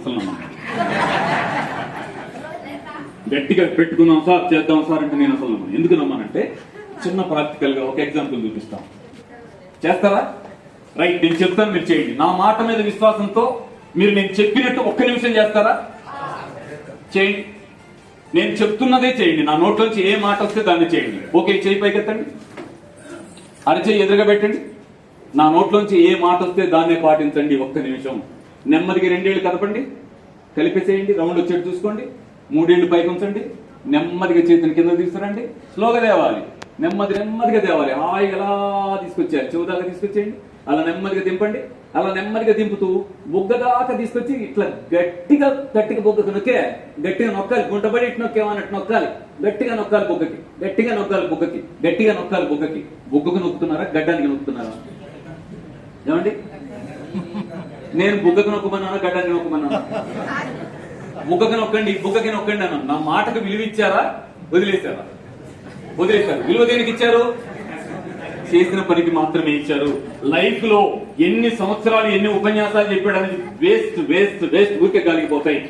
అసలు నమ్మను గట్టిగా పెట్టుకుందాం సార్ చేద్దాం సార్ అంటే నేను అసలు నమ్మను. ఎందుకు నమ్మానంటే చిన్న ప్రాక్టికల్గా ఒక ఎగ్జాంపుల్ చూపిస్తాం. చేస్తారా? రైట్ నేను చెప్తాను మీరు చేయండి. నా మాట మీద విశ్వాసంతో మీరు నేను చెప్పినట్టు ఒక్క నిమిషం చేస్తారా? చేయండి. నేను చెప్తున్నదే చేయండి. నా నోట్లోంచి ఏ మాట వస్తే దాన్ని చేయండి. ఓకే చేయి పైకెత్తండి అరచేయి ఎదురుగా పెట్టండి. నా నోట్లోంచి ఏ మాట వస్తే దాన్నే పాటించండి ఒక్క నిమిషం. నెమ్మదిగా రెండేళ్ళు కదపండి. కలిపేసేయండి రౌండ్ వచ్చేట్టు చూసుకోండి. మూడేళ్ళు పైకి ఉంచండి. నెమ్మదిగా చేతిని కింద తీసుకురండి. స్లోగా తేవాలి. నెమ్మది నెమ్మదిగా తేవాలి. హాయిగా ఎలా తీసుకొచ్చేయాలి. చెవుదాకా తీసుకొచ్చేయండి. అలా నెమ్మదిగా దింపండి. అలా నెమ్మదిగా దింపుతూ బుగ్గదాకా తీసుకొచ్చి ఇట్లా గట్టిగా గట్టిగా బొగ్గకు నొక్కే గట్టిగా నొక్కాలి. గుంటబడి ఇటు నొక్కేమన్నట్టు నొక్కాలి. గట్టిగా నొక్కాలి బొగ్గకి. గట్టిగా నొక్కాలి బుగ్గకి. గట్టిగా నొక్కాలి బుగ్గకి. బుగ్గకు నొక్కుతున్నారా? గడ్డానికి నొక్కుతున్నారా? ఏమండి? నేను బుగ్గకి నొక్కమన్నాను గడ్డానికి నొక్కమన్నాను? బుగ్గకి నొక్కండి బుగ్గకి నొక్కండి అన్నాను. నా మాటకు విలువ ఇచ్చారా? వదిలేశారా? వదిలేశారు. విలువ దేనికి ఇచ్చారు? చేసిన పనికి మాత్రమే ఇచ్చారు. లైఫ్లో ఎన్ని సంవత్సరాలు ఎన్ని ఉపన్యాసాలు చెప్పాడు అనేది వేస్ట్ వేస్ట్ వేస్ట్ ఊరికే గాలిపోతాయి